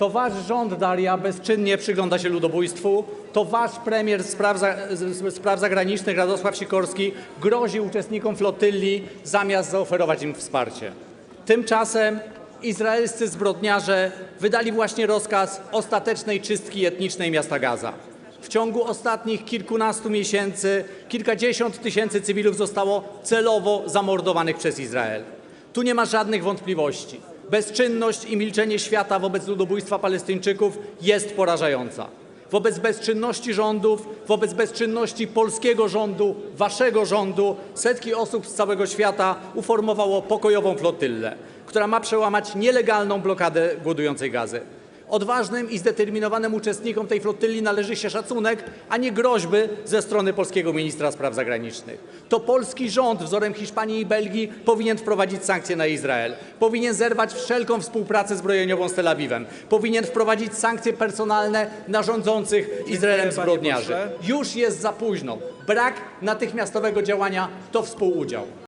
To wasz rząd, Daria, bezczynnie przygląda się ludobójstwu. To wasz premier spraw, za, spraw zagranicznych, Radosław Sikorski, grozi uczestnikom flotylli, zamiast zaoferować im wsparcie. Tymczasem izraelscy zbrodniarze wydali właśnie rozkaz ostatecznej czystki etnicznej miasta Gaza. W ciągu ostatnich kilkunastu miesięcy kilkadziesiąt tysięcy cywilów zostało celowo zamordowanych przez Izrael. Tu nie ma żadnych wątpliwości. Bezczynność i milczenie świata wobec ludobójstwa Palestyńczyków jest porażająca. Wobec bezczynności rządów, wobec bezczynności polskiego rządu, waszego rządu, setki osób z całego świata uformowało pokojową flotyllę, która ma przełamać nielegalną blokadę głodującej gazy. Odważnym i zdeterminowanym uczestnikom tej flotylli należy się szacunek, a nie groźby ze strony polskiego ministra spraw zagranicznych. To polski rząd wzorem Hiszpanii i Belgii powinien wprowadzić sankcje na Izrael. Powinien zerwać wszelką współpracę zbrojeniową z Tel Awiwem. Powinien wprowadzić sankcje personalne na rządzących Izraelem zbrodniarzy. Już jest za późno. Brak natychmiastowego działania to współudział.